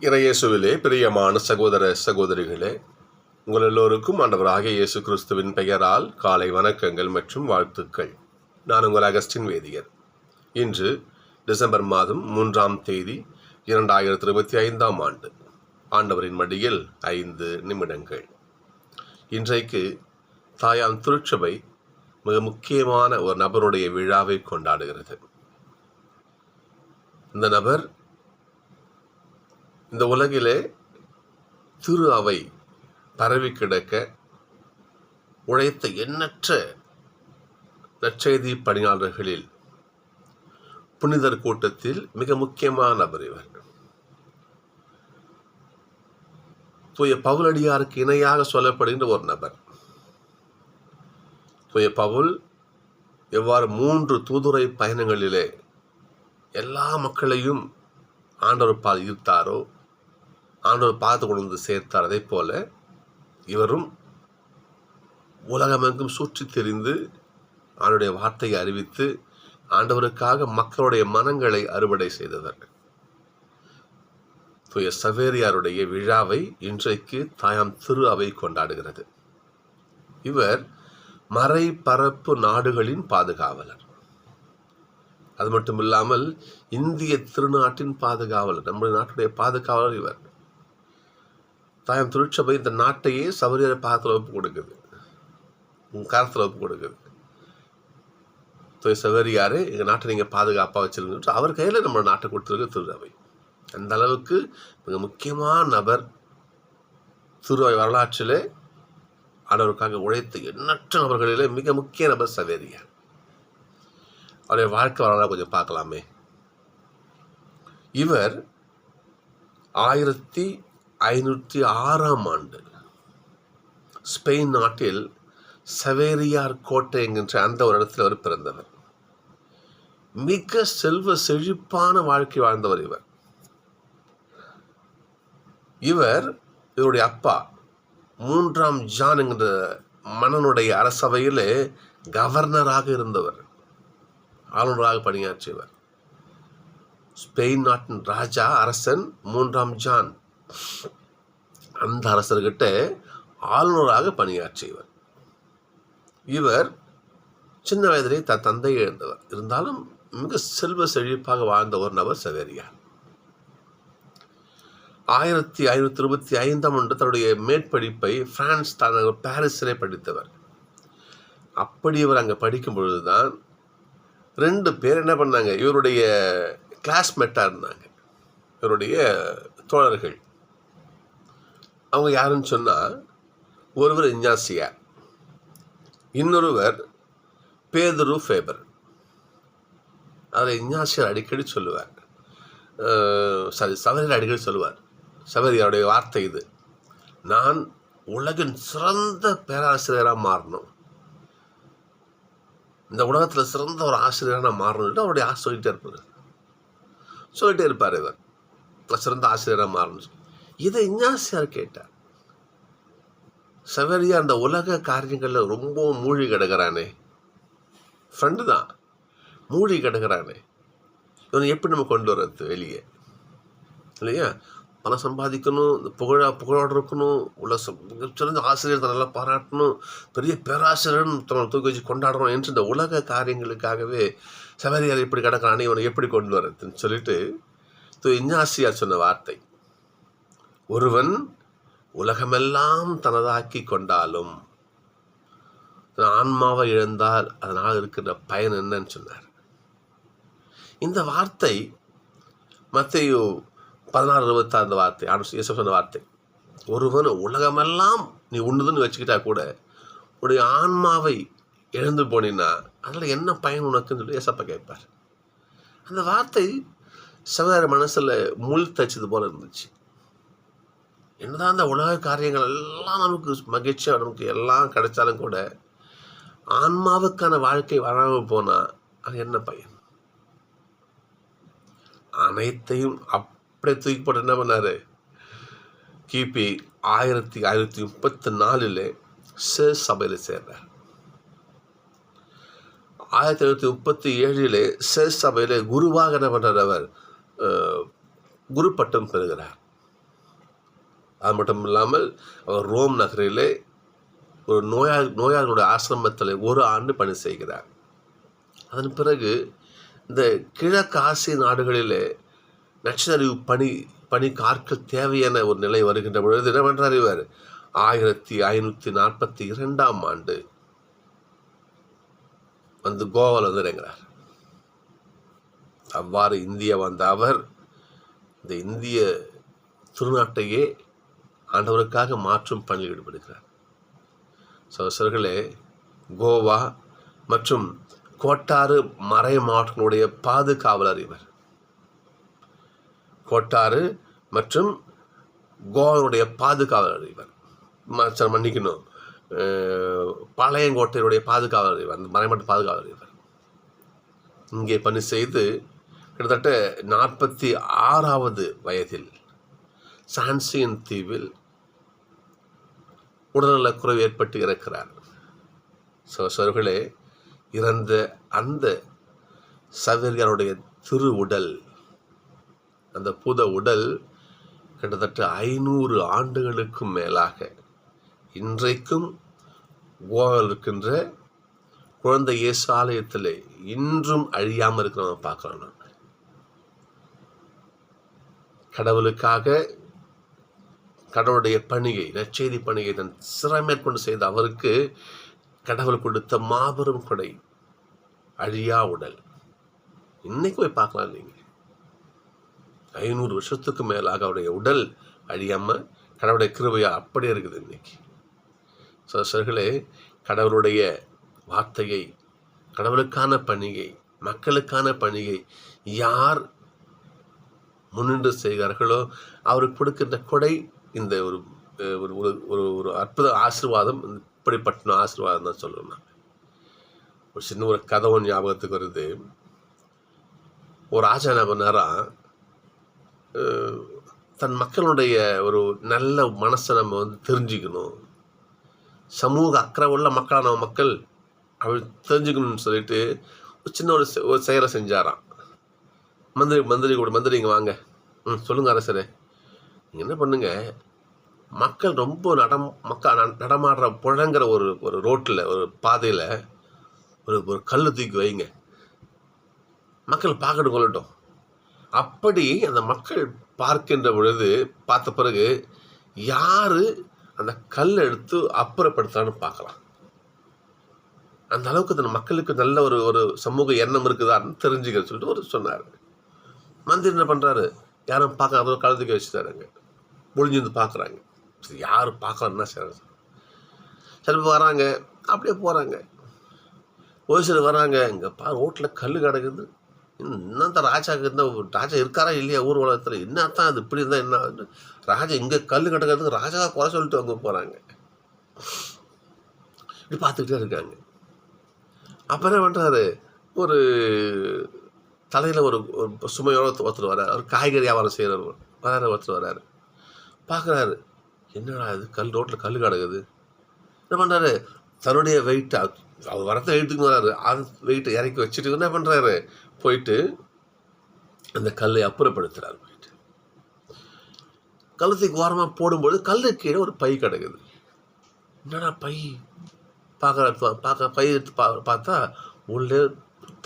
இறையேசுவிலே பிரியமான சகோதர சகோதரிகளே உங்கள் எல்லோருக்கும் ஆண்டவராக இயேசு கிறிஸ்துவின் பெயரால் காலை வணக்கங்கள் மற்றும் வாழ்த்துக்கள். நான் உங்கள் அகஸ்டின் வேதியர். இன்று டிசம்பர் மாதம் மூன்றாம் தேதி இரண்டாயிரத்தி இருபத்தி ஐந்தாம் ஆண்டு. ஆண்டவரின் மடியில் ஐந்து நிமிடங்கள். இன்றைக்கு தாயான் திருச்சபை மிக முக்கியமான ஒரு நபருடைய விழாவை கொண்டாடுகிறது. இந்த நபர் இந்த உலகிலே திரு அவை பரவி கிடக்க உழைத்த எண்ணற்ற நற்செய்தி பணியாளர்களில் புனிதர் கூட்டத்தில் மிக முக்கியமான நபர் இவர். தூய பவுலடியாருக்கு இணையாக சொல்லப்படுகின்ற ஒரு நபர். தூய பவுல் எவ்வாறு மூன்று தூதுரை பயணங்களிலே எல்லா மக்களையும் ஆண்டவர் பால் ஈர்த்தாரோ ஆண்டவர் பார்த்து கொண்டு வந்து சேர்த்தார். அதே போல இவரும் உலகமெங்கும் சுற்றி தெரிந்து ஆண்டுடைய வார்த்தையை அறிவித்து ஆண்டவருக்காக மக்களுடைய மனங்களை அறுவடை செய்தவர். தூய சவேரியாருடைய விழாவை இன்றைக்கு தாயாம் திரு அவை கொண்டாடுகிறது. இவர் மறை பரப்பு நாடுகளின் பாதுகாவலர். அது மட்டும் இல்லாமல் இந்திய திருநாட்டின் பாதுகாவலர். நம்முடைய நாட்டுடைய பாதுகாவலர் இவர். தாயம் திருச்சபை இந்த நாட்டையே சபரியரை பாகத்தில் ஒப்பு கொடுக்குது. கரத்தில் ஒப்பு கொடுக்குது. தூய் சபரியாரே எங்கள் நாட்டை நீங்கள் பாதுகாப்பாக வச்சிருங்க அவர் கையில் நம்ம நாட்டை கொடுத்துருக்கு திருவை அந்த அளவுக்கு மிக முக்கியமான நபர் திருவை வரலாற்றிலே ஆண்டவருக்காக உழைத்த எண்ணற்ற நபர்களிலே மிக முக்கிய நபர் சவேரியார் அவருடைய வாழ்க்கை வரலாறு கொஞ்சம் பார்க்கலாமே. இவர் ஆயிரத்தி ஐநூற்றி ஆறாம் ஆண்டு. ஸ்பெயின் நாட்டில் சவேரியார் கோட்டை என்கின்ற அந்த ஒரு இடத்தில் அவர் பிறந்தவர். மிக செல்வ செழிப்பான வாழ்க்கை வாழ்ந்தவர் இவர். இவர் இவருடைய அப்பா மூன்றாம் ஜான் என்கிற மன்னனுடைய அரசவையிலே கவர்னராக இருந்தவர். ஆளுநராக பணியாற்றியவர். ஸ்பெயின் நாட்டின் ராஜா அரசன் மூன்றாம் ஜான். அந்த அரசர்கிட்ட ஆளுநராக பணியாற்றியவர் இவர் சின்ன வயதிலே த தந்தை இழந்தவர். இருந்தாலும் மிக செல்வ செழிப்பாக வாழ்ந்த ஒரு நபர் சவேரியார் ஆயிரத்தி ஐநூற்றி இருபத்தி ஐந்தாம் ஆண்டு தன்னுடைய மேற்படிப்பை பிரான்ஸ் தலைநகர் பாரிஸிலே படித்தவர். அப்படி இவர் அங்கே படிக்கும் பொழுதுதான் ரெண்டு பேர் என்ன பண்ணாங்க? இவருடைய கிளாஸ்மேட்டாக இருந்தாங்க. இவருடைய தோழர்கள். அவங்க யாருன்னு சொன்னால் ஒருவர் இஞ்ஞாசியார் இன்னொருவர் பேதுரு ஃபேபர். அதில் இஞ்ஞாசியார் அடிக்கடி சொல்லுவார். சாரி சவரியார் அடிக்கடி சொல்லுவார். சவரியாருடைய வார்த்தை இது. நான் உலகின் சிறந்த பேராசிரியராக மாறணும். இந்த உலகத்தில் சிறந்த ஒரு ஆசிரியராக நான் மாறணும்ட்டு அவருடைய ஆசை சொல்லிகிட்டே இருப்பார். சொல்லிகிட்டே இருப்பார் இவர். நான் சிறந்த ஆசிரியராக மாறணும் இதை இஞ்ஞாசியார் கேட்டார். சவரியா அந்த உலக காரியங்களில் ரொம்ப மூழ்கி கிடக்கிறானே. ஃப்ரெண்டு தான். மூழ்கி கிடக்கிறானே. இவனை எப்படி நம்ம கொண்டு வர்றது வெளியே? இல்லையா? பணம் சம்பாதிக்கணும் இந்த புகழா புகழோடு இருக்கணும் உள்ள சிறந்த ஆசிரியர் நல்லா பாராட்டணும் பெரிய பேராசிரியர்னு தன்னை தூக்கி வச்சு கொண்டாடணும் என்று இந்த உலக காரியங்களுக்காகவே சவரியார் இப்படி கிடக்கிறானே இவனை எப்படி கொண்டு வர்றதுன்னு சொல்லிட்டு இஞ்ஞாசியார் சொன்ன வார்த்தை. ஒருவன் உலகமெல்லாம் தனதாக்கி கொண்டாலும் ஆன்மாவை இழந்தால் அதனால் இருக்கிற பயன் என்னன்னு சொன்னார். இந்த வார்த்தை மத்தையோ பதினாறு இருபத்தாறு அந்த வார்த்தை இயேசு சொன்ன வார்த்தை. ஒருவன் உலகமெல்லாம் நீ உண்ணுதுன்னு வச்சுக்கிட்டா கூட உடைய ஆன்மாவை இழந்து போனீன்னா அதில் என்ன பயன் உனக்குன்னு சொல்லி ஏசப்பா கேட்பார். அந்த வார்த்தை சகோதர மனசில் முள் தச்சது போல இருந்துச்சு. என்னதான் அந்த உலக காரியங்கள் எல்லாம் நமக்கு மகிழ்ச்சியாக நமக்கு எல்லாம் கிடைச்சாலும் கூட ஆன்மாவுக்கான வாழ்க்கை வராமல் போனால் அது என்ன பையன்? அனைத்தையும் அப்படியே தூக்கி போட்டு என்ன பண்ணார்? கிபி ஆயிரத்தி ஆயிரத்தி முப்பத்தி நாலில் சே சபையில் சேர்றார் ஆயிரத்தி தொள்ளாயிரத்தி முப்பத்தி ஏழிலே சே சபையில் குருவாக என்ன பண்ணுறவர் அவர்? குரு பட்டம் பெறுகிறார். அது மட்டும் இல்லாமல் அவர் ரோம் நகரிலே ஒரு நோயாளி நோயாளிகளுடைய ஆசிரமத்தில் ஒரு ஆண்டு பணி செய்கிறார். அதன் பிறகு இந்த கிழக்கு ஆசிய நாடுகளிலே நச்சுணறிவு பணி பணி காற்க தேவையான ஒரு நிலை வருகின்ற பொழுது என்ன பண்ணுறார் இவர்? ஆயிரத்தி ஐநூற்றி நாற்பத்தி இரண்டாம் ஆண்டு வந்து கோவாவில் வந்து இறங்குறார். அவ்வாறு இந்தியா வந்த அவர் இந்த இந்திய திருநாட்டையே ஆண்டவருக்காக மாற்றும் பணியில் ஈடுபடுகிறார். சகோதரர்களே கோவா மற்றும் கோட்டாறு மறை மாவட்டங்களுடைய பாதுகாவலர் இவர். கோட்டாறு மற்றும் கோவாவுடைய பாதுகாவலர் இவர். ம- மன்னிக்கணும். பாளையங்கோட்டையினுடைய பாதுகாவலர் இவர் அந்த பாதுகாவலர் இவர். இங்கே பணி செய்து கிட்டத்தட்ட நாற்பத்தி ஆறாவது வயதில் சான்சியன் தீவில் உடல்நலக்குறைவு ஏற்பட்டு இறக்கிறார். சகோதரர்களே இறந்த அந்த சவேரியாருடைய திரு உடல் அந்த புத உடல் கிட்டத்தட்ட ஐநூறு ஆண்டுகளுக்கும் மேலாக இன்றைக்கும் கோவாவில் இருக்கின்ற குழந்தை இயேசு ஆலயத்தில் இன்றும் அழியாமல் இருக்கிறவங்க பார்க்குறோம் நம்ம கடவுளுக்காக கடவுளுடைய பணியை நற்செய்தி பணியை தன் சிறமேற்கொண்டு செய்த அவருக்கு கடவுள் கொடுத்த மாபெரும் கொடை அழியா உடல். இன்னைக்கு போய் பார்க்கலாம் நீங்கள் ஐநூறு வருஷத்துக்கு மேலாக அவருடைய உடல் அழியாமல் கடவுளுடைய கிருபையா அப்படியே இருக்குது இன்னைக்கு. சோசர்களே கடவுளுடைய வார்த்தையை கடவுளுக்கான பணியை மக்களுக்கான பணியை யார் முன்னின்று செய்கிறார்களோ அவருக்கு கொடுக்கின்ற கொடை இந்த ஒரு ஒரு ஒரு ஒரு ஒரு அற்புத ஆசீர்வாதம் இப்படிப்பட்ட ஆசீர்வாதம் தான் சொல்லணும் நான். ஒரு சின்ன ஒரு கதை ஒன்று ஞாபகத்துக்கு வருது. ஒரு ராஜா என்ன பண்ணாரா தன் மக்களுடைய ஒரு நல்ல மனசை நம்ம வந்து தெரிஞ்சுக்கணும். சமூக அக்கறை உள்ள மக்களான மக்கள் அப்படி தெரிஞ்சுக்கணும்னு சொல்லிட்டு ஒரு சின்ன ஒரு செ- ஒரு செயலை செஞ்சாராம். மந்திரி மந்திரி கூட மந்திரிங்க வாங்க. ம் சொல்லுங்கள் அரசரே. நீங்கள் என்ன பண்ணுங்க? மக்கள் ரொம்ப நடம் மக்கள் நடமாடுற புழங்குற ஒரு ஒரு ரோட்டில் ஒரு பாதையில் ஒரு ஒரு கல் தூக்கி வைங்க. மக்கள் பார்க்கணும் கொள்ளட்டும். அப்படி அந்த மக்கள் பார்க்கின்ற பொழுது பார்த்த பிறகு யார் அந்த கல் எடுத்து அப்புறப்படுத்தலான்னு பார்க்கலாம். அந்த அளவுக்கு அந்த மக்களுக்கு நல்ல ஒரு ஒரு சமூக எண்ணம் இருக்குதான்னு தெரிஞ்சுக்க சொல்லிட்டு ஒரு சொன்னார். மந்திரி என்ன பண்ணுறாரு யாரும் பார்க்க அதோ கழுத்துக்கு வச்சுட்டாருங்க. ஒளிஞ்சிருந்து பார்க்குறாங்க. சரி யார் பார்க்கலன்னா சரி சிலப்போ வராங்க அப்படியே போகிறாங்க ஒரு சிலர் வராங்க இங்கே பா ரோட்டில் கல் கிடக்குது. இன்னும் தான் ராஜாக்கு இருந்தால் ராஜா இருக்காரா இல்லையா ஊர் உலகத்தில்? என்ன தான் அது இப்படி இருந்தால் என்ன ராஜா இங்கே கல் கிடக்கிறதுக்கு ராஜா குறை சொல்லிட்டு அங்கே போகிறாங்க இப்படி பார்த்துக்கிட்டே இருக்காங்க. அப்போ என்ன பண்ணுறாரு ஒரு தலையில் ஒரு ஒரு சுமையோட ஒருத்தர் வரார் ஒரு காய்கறி வியாபாரம் செய்கிறவர் வராரு ஒருத்தர் வராரு பார்க்குறாரு. என்னடா இது? கல் ரோட்டில் கல் கிடக்குது. என்ன பண்ணுறாரு தன்னுடைய வெயிட்டை அவர் வரத்த வெயிட்டுக்கு வராரு. அது வெயிட்டை இறக்கி வச்சுட்டு என்ன பண்ணுறாரு போயிட்டு அந்த கல்லை அப்புறப்படுத்துறாரு போயிட்டு. கழுத்துக்கு ஓரமாக போடும்போது கல்லு கீழே ஒரு பை கிடக்குது. என்னடா பை? பார்க்குற பார்க்க பை எடுத்து பா பார்த்தா உள்ளே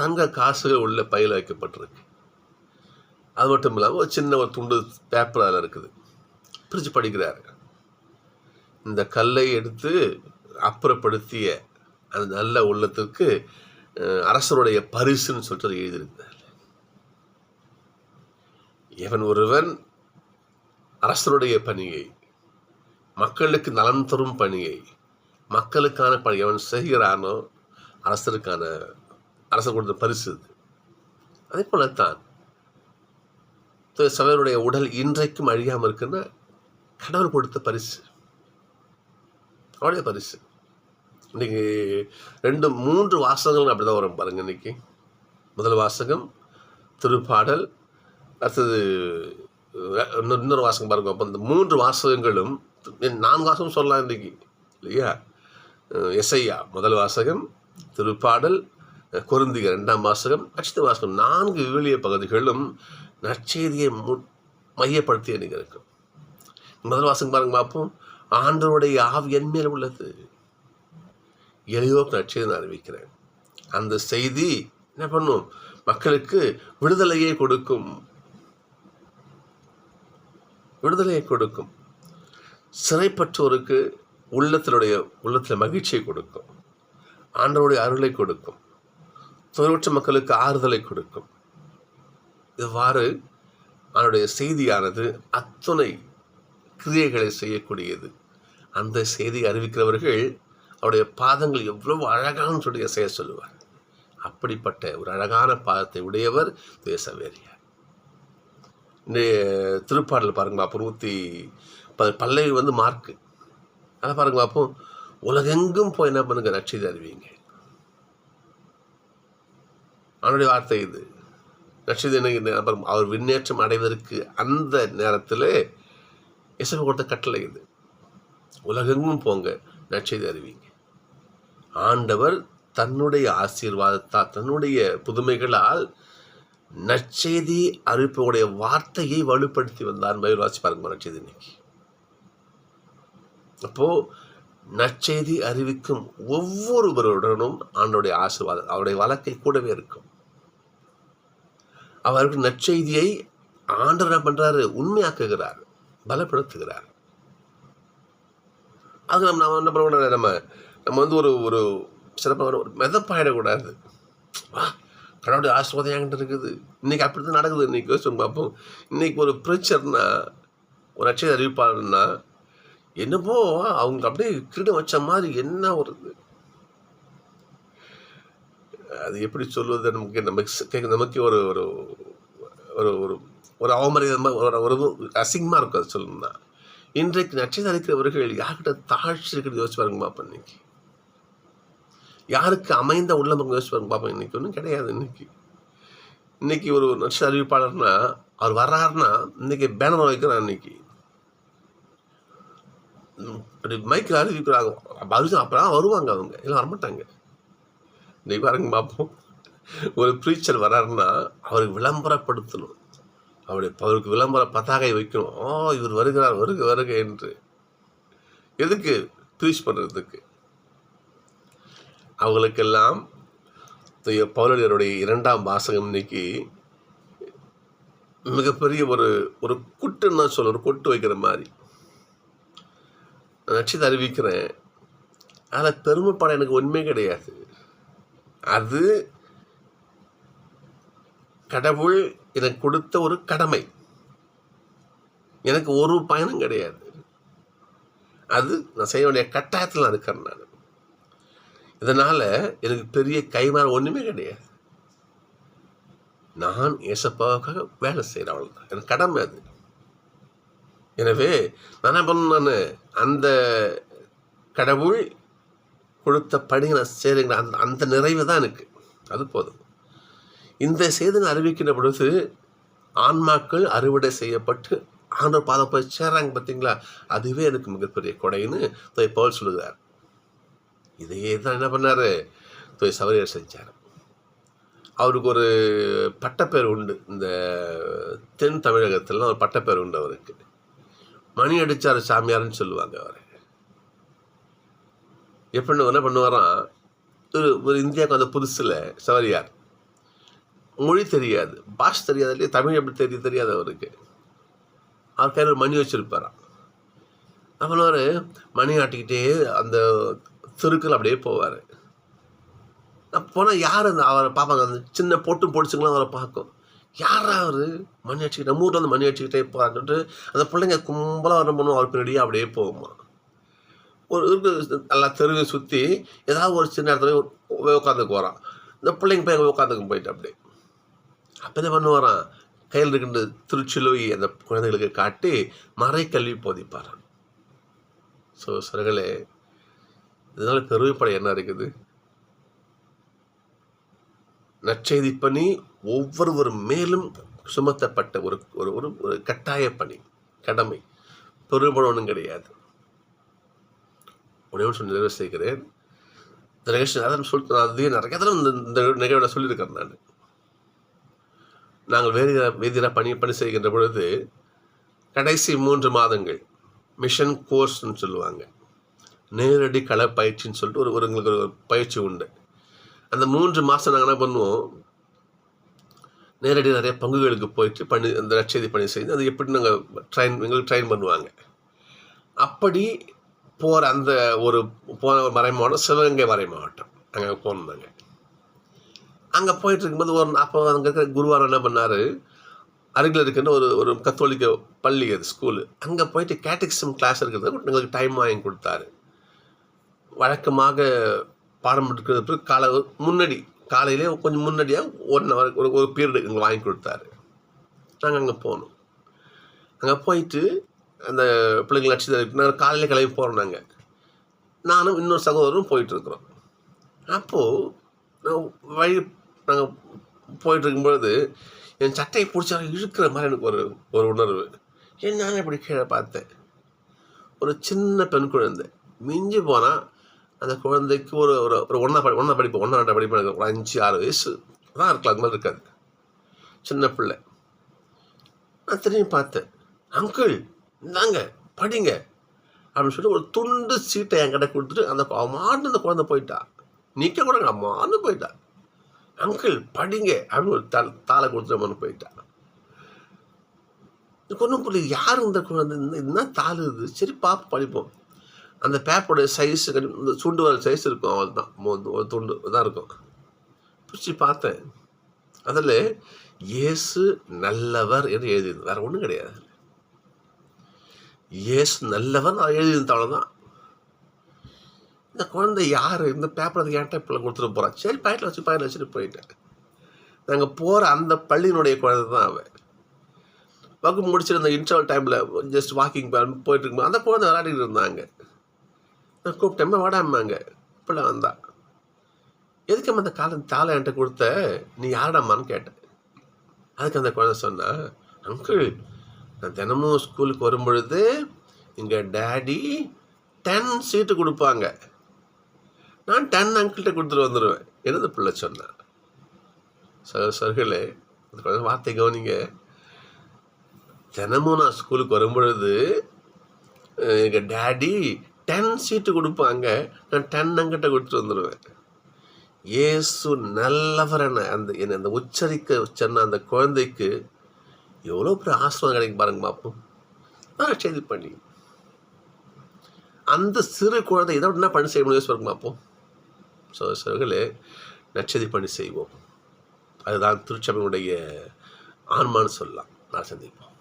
தங்க காசுகள் உள்ள பையில் வைக்கப்பட்டிருக்கு. அது மட்டும் இல்லாமல் ஒரு சின்ன ஒரு துண்டு பேப்பர் அதில் இருக்குது. பிரித்து படிக்கிறாரு. இந்த கல்லை எடுத்து அப்புறப்படுத்திய அந்த நல்ல உள்ளத்திற்கு அரசருடைய பரிசுன்னு சொல்லிட்டு எழுதியிருந்தார் இவன் ஒருவன் அரசருடைய பணியை மக்களுக்கு நலன் தரும் பணியை மக்களுக்கான பணி எவன் செய்கிறானோ அரசருக்கான அரசர் கொடுத்த பரிசு இது. அதே போல தான் சபையருடைய உடல் இன்றைக்கும் அழியாமல் இருக்குன்னா கடவுள் கொடுத்த பரிசு. அவருடைய பரிசு. இன்னைக்கு ரெண்டு மூன்று வாசகங்கள் அப்படிதான் வரும் பாருங்க இன்னைக்கு. முதல் வாசகம் திருப்பாடல் அடுத்தது இன்னொரு வாசகம் பாருங்க. அப்போ இந்த மூன்று வாசகங்களும் நான்கு வாசகம் சொல்லலாம் இன்னைக்கு இல்லையா? எஸ்ஐயா முதல் வாசகம் திருப்பாடல் குருந்திக ரெண்டாம் வாசகம் அச்சித்த வாசகம். நான்கு விவிலிய பகுதிகளும் நற்செய்தியை மு மையப்படுத்தி எனக்கு இருக்கும் முதல் வாசகம் பாருங்க பார்ப்போம். ஆண்டவருடைய ஆவி என் மேல் உள்ளது. எளியோக்கு நட்சத்திரம் நான் அறிவிக்கிறேன். அந்த செய்தி என்ன பண்ணும்? மக்களுக்கு விடுதலையை கொடுக்கும். விடுதலையை கொடுக்கும். சிறைப்பற்றோருக்கு உள்ளத்தினுடைய உள்ளத்தில் மகிழ்ச்சியை கொடுக்கும். ஆண்டவருடைய அருளை கொடுக்கும். தொழிற்ற மக்களுக்கு ஆறுதலை கொடுக்கும். இவ்வாறு அவனுடைய செய்தியானது அத்துணை கிரியைகளை செய்யக்கூடியது. அந்த செய்தி அறிவிக்கிறவர்கள் அவருடைய பாதங்கள் எவ்வளவு அழகான சொல்லி செய்ய சொல்லுவார். அப்படிப்பட்ட ஒரு அழகான பாதத்தை உடையவர் தேசவேரியார். இன்றைய திருப்பாடல் பாருங்க அப்போ நூற்றி ப பல்லவி வந்து மார்க்கு அதை பாருங்க பார்ப்போம் உலகெங்கும் போய் என்ன பண்ணுங்க? நட்சதி அறிவிங்க. அவனுடைய வார்த்தை இது. நட்சதி என்ன அவர் விண்ணேற்றம் அடைவதற்கு அந்த நேரத்தில் இசை கொடுத்த கட்டளை இது. உலகெங்கும் போங்க நற்செய்தி அறிவிங்க. ஆண்டவர் தன்னுடைய ஆசீர்வாதத்தால் தன்னுடைய புதுமைகளால் நற்செய்தி அறிவிப்புடைய வார்த்தையை வலுப்படுத்தி வந்தார். மயில் வாசி பாருங்க நற்செய்தி இன்னைக்கு. அப்போ நற்செய்தி அறிவிக்கும் ஒவ்வொருவருடனும் ஆண்டோடைய ஆசீர்வாதம் அவருடைய வழக்கை கூடவே இருக்கும். அவருக்கு நற்செய்தியை ஆண்டர் என்ன பண்றாரு? உண்மையாக்குகிறார். பலப்படுத்துகிறார். அது நம்ம நம்ம என்ன பண்ணக்கூடாது நம்ம நம்ம வந்து ஒரு ஒரு சிறப்பாக ஒரு மெதப்பாயிடக்கூடாது. வா கடவுளுடைய ஆசீர்வாதம் என்கிட்ட இருக்குது. இன்றைக்கி அப்படி தான் நடக்குது. இன்றைக்கி யோசிச்சு பார்ப்போம். இன்றைக்கி ஒரு பிரச்சனைனா ஒரு அச்சய அறிவிப்பாளர்னா என்னமோ அவங்க அப்படியே கிரீடம் வச்ச மாதிரி என்ன ஒரு இது. அது எப்படி சொல்வது? நமக்கு நமக்கு கேட்க நமக்கு ஒரு ஒரு ஒரு ஒரு அவமரியாதமாக ஒரு ஒரு அசிங்கமாக இருக்கும் அது சொல்லணும்னா. இன்றைக்கு நட்சத்திரம் அளிக்கிறவர்கள் யார்கிட்ட தாழ்ச்சி இருக்கிறது யோசிச்சு பாருங்க பார்ப்போம் இன்னைக்கு. யாருக்கு அமைந்த உள்ளம் யோசிச்சு பாருங்க பார்ப்போம் இன்னைக்கு ஒன்றும் கிடையாது இன்னைக்கு. இன்னைக்கு ஒரு நட்சத்திர அறிவிப்பாளர்னா அவர் வர்றாருன்னா இன்னைக்கு பேனர் வைக்கிறான் இன்னைக்கு. ம், அப்படி மைக்கில் அறிவிக்கிறாங்க. அப்போ அப்போ வருவாங்க அவங்க. எல்லாம் வரமாட்டாங்க. இன்னைக்கு பாருங்க பார்ப்போம் ஒரு ப்ரீச்சர் வராருன்னா அவருக்கு விளம்பரப்படுத்தணும். அவருடைய அவருக்கு விளம்பர பதாகை வைக்கணும். ஓ இவர் வருகிறார் வருக வருக என்று. எதுக்கு ப்ரீச் பண்ணுறதுக்கு அவங்களுக்கெல்லாம் பவுலடியருடைய இரண்டாம் வாசகம் இன்னைக்கு மிகப்பெரிய ஒரு ஒரு குட்டுன்னு தான் சொல்ல ஒரு கொட்டு வைக்கிற மாதிரி. நான் அறிவிக்கிறேன். அதில் பெருமைப்பட எனக்கு உண்மை கிடையாது. அது கடவுள் எனக்கு கொடுத்த ஒரு கடமை. எனக்கு ஒரு பயனும் கிடையாது. அது நான் செய்ய வேண்டிய கட்டாயத்தில் நான் இருக்கிறேன் நான். இதனால் எனக்கு பெரிய கைமாறு ஒன்றுமே கிடையாது. நான் ஏசப்பாவுக்காக வேலை செய்கிறேன் அவ்வளோதான் எனக்கு கடமை அது. எனவே நான் என்ன பண்ணணும் நான்? அந்த கடவுள் கொடுத்த பணி நான் செய்கிறேங்கிற அந்த அந்த நிறைவு தான் எனக்கு. அது போதும். இந்த செய்தியை அறிவிக்கின்ற பொழுது ஆன்மாக்கள் அறுவடை செய்யப்பட்டு ஆண்டவர் பாதம் போய் சேர்றாங்க பார்த்தீங்களா? அதுவே எனக்கு மிகப்பெரிய கொடைன்னு தொய் பவுல் சொல்லுகிறார். இதையே தான் என்ன பண்ணார்? தொய் சவரியர் செஞ்சார். அவருக்கு ஒரு பட்டப்பேர் உண்டு. இந்த தென் தமிழகத்திலாம் ஒரு பட்டப்பேர் உண்டு அவருக்கு. மணி அடிச்சார் சாமியார்னு சொல்லுவாங்க அவர். எப்படி என்ன பண்ணுவாராம் ஒரு ஒரு இந்தியாவுக்கு வந்த புதுசில் சவரியார் மொழி தெரியாது. பாஷ் தெரியாது இல்லையா? தமிழ் எப்படி தெரிய தெரியாது அவருக்கு. அவர் கையில் ஒரு மணி வச்சுருப்பாராம் என்ன மணி ஆட்டிக்கிட்டே அந்த தெருக்கள் அப்படியே போவார். போனால் யார் அந்த அவரை பார்ப்பாங்க? அந்த சின்ன பொட்டு பொடிச்சுங்களாம் அவரை பார்க்கும். யார் அவர்? மணி அடிச்சுக்கிட்டு நம்ம ஊரில் வந்து மணி அடிச்சுக்கிட்டே போகிறான்ட்டு அந்த பிள்ளைங்க கும்பலாக வர பண்ணுவோம் அவர் பின்னாடியே அப்படியே போகுமா? ஒரு இருக்கு நல்லா தெருவை சுற்றி ஏதாவது ஒரு சின்ன இடத்துல உட்காந்துக்கு வரான் இந்த பிள்ளைங்க போய் அங்கே உட்காந்துக்கு போயிட்டு அப்படியே. அப்போ என்ன பண்ணுவாராம்? கையில் இருக்கின்ற திருச்சிலுவை அந்த குழந்தைகளுக்கு காட்டி மறைக்கல்வி போதிப்பாரான் ஸோ சிறகளே இதனால் பெருமைப்பட என்ன இருக்குது? நற்செய்தி பணி ஒவ்வொருவர் மேலும் சுமத்தப்பட்ட ஒரு ஒரு ஒரு ஒரு கட்டாய பணி கடமை. பெருமைப்படணும் ஒன்றும் கிடையாது. உடனே சொல்லி நிறைவு செய்கிறேன். இந்த நிகழ்ச்சி நிறைய சொல்லிட்டு நான் அதே நிறைய தடவை இந்த இந்த சொல்லியிருக்கேன் நான். நாங்கள் வேதியரா வேதியரா பணி பணி செய்கின்ற பொழுது கடைசி மூன்று மாதங்கள் மிஷன் கோர்ஸ்னு சொல்லுவாங்க. நேரடி கள பயிற்சின்னு சொல்லிட்டு ஒரு ஒரு எங்களுக்கு ஒரு பயிற்சி உண்டு. அந்த மூன்று மாதம் நாங்கள் என்ன பண்ணுவோம்? நேரடி நிறைய பங்குகளுக்கு போயிட்டு பண்ணி அந்த நற்செய்தி பணி செய்து அது எப்படி நாங்கள் ட்ரைன் எங்களுக்கு ட்ரைன் பண்ணுவாங்க. அப்படி போகிற அந்த ஒரு போன மறை மாவட்டம் சிவகங்கை மறை மாவட்டம் அங்கே போனாங்க அங்கே போயிட்டு இருக்கும்போது ஒரு அப்போ அங்கே இருக்கிற குருவாரம் என்ன பண்ணார்? அருகில் இருக்கின்ற ஒரு ஒரு கத்தோலிக்க பள்ளி அது ஸ்கூலு அங்கே போயிட்டு கேட்டக்ஸம் கிளாஸ் இருக்கிறது எங்களுக்கு டைம் வாங்கி கொடுத்தாரு. வழக்கமாக பாடம் எடுக்கிறது பிறகு காலை முன்னாடி காலையிலே கொஞ்சம் முன்னாடியாக ஒன் ஹவர் ஒரு ஒரு பீரியடு எங்களுக்கு வாங்கி கொடுத்தாரு. நாங்கள் அங்கே போனோம். அங்கே போயிட்டு அந்த பிள்ளைங்க நாங்கள் காலையில் கிளம்பி போகிறோம் நாங்கள் நானும் இன்னொரு சகோதரரும் போயிட்டுருக்குறோம் அப்போது வழி நாங்கள் போயிட்டுருக்கும்பொழுது என் சட்டையை பிடிச்சா இழுக்கிற மாதிரி எனக்கு ஒரு ஒரு உணர்வு. ஏன் நான் இப்படி கீழே பார்த்தேன்? ஒரு சின்ன பெண் குழந்தை. மிஞ்சி போனால் அந்த குழந்தைக்கு ஒரு ஒரு ஒரு ஒன்றா படி ஒன்றா படிப்பு ஒன்றா ரெண்டா படிப்பு எனக்கு ஒரு அஞ்சு ஆறு வயசு தான் இருக்கலாம் அது மாதிரி இருக்காது. சின்ன பிள்ளை. நான் திரும்பி பார்த்தேன் அங்கிள் இந்தாங்க படிங்க. அப்படின்னு சொல்லி ஒரு துண்டு சீட்டை என்கிட்ட கொடுத்துட்டு அந்த மாட்டு அந்த குழந்தை போயிட்டா. நிற்க கூட அம்மான்னு போயிட்டா. அங்கிள் படிங்க. அப்படின்னு ஒரு தாள் தாளை கொடுத்துட்டு போயிட்டான். இந்த எனக்கு ஒன்றும் புரியல யார் இந்த குழந்தை என்ன தாள் இது. சரி பாப்பா படிப்போம். அந்த பேப்பரோட சைஸ் இந்த சுண்டு வர சைஸ் இருக்கும் அவள் தான் ஒரு துண்டு தான் இருக்கும். பிடிச்சி பார்த்தேன். அதில் இயேசு நல்லவர் என்று எழுதியது வேறு ஒன்றும் கிடையாது. இயேசு நல்லவர் நான் எழுதியிருந்த அவ்வளோதான் இந்த குழந்தை யார்? இந்த பேப்பர் அதுக்கு என்கிட்ட கொடுத்துட்டு போகிறான் சரி பாக்கெட்டில் வச்சு பாக்கெட்டில் வச்சுட்டு போயிட்டேன். நாங்கள் போகிற அந்த பள்ளியினுடைய குழந்தை தான் அவன் வகுப்பு முடிச்சுட்டு அந்த இன்டர்வல் டைமில் ஜஸ்ட் வாக்கிங் போயிட்டு இருக்கும்போது அந்த குழந்தை விளையாடிட்டு இருந்தாங்க. நான் கூப்பிட்டேன் வாடாமாங்க பிள்ளை வந்தா. எதுக்கு அந்த காலம் தாளை என்கிட்ட கொடுத்த? நீ யாரடாமான்னு கேட்டேன். அதுக்கு அந்த குழந்தை சொன்னா அங்கிள் நான் தினமும் ஸ்கூலுக்கு வரும்பொழுது எங்கள் டேடி டென் சீட்டு கொடுப்பாங்க. நான் டென் அங்கிள்கிட்ட கொடுத்துட்டு வந்துடுவேன் எனது பிள்ளை சொன்னேன் சார் சர்களே அந்த குழந்தை வார்த்தை கவனிங்க. தினமும் நான் ஸ்கூலுக்கு வரும்பொழுது எங்கள் டேடி டென் சீட்டு கொடுப்பாங்க. நான் டென் அங்கிட்ட கொடுத்துட்டு வந்துடுவேன் ஏசு நல்லவர் என்ன அந்த என்னை அந்த உச்சரிக்க சொன்ன அந்த குழந்தைக்கு எவ்வளோ பெரிய ஆசிரம் கிடைக்கும் பாருங்க பார்ப்போம் நான் செய்தி பண்ணி. அந்த சிறு குழந்தை இதை என்ன பண்ணி செய்ய முடியும் பாருங்க பார்ப்போம் ஸோ நச்சதி பணி செய்வோம். அதுதான் திருச்சபையுடைய ஆன்மான்னு சொல்லலாம். நான் சந்திப்போம்.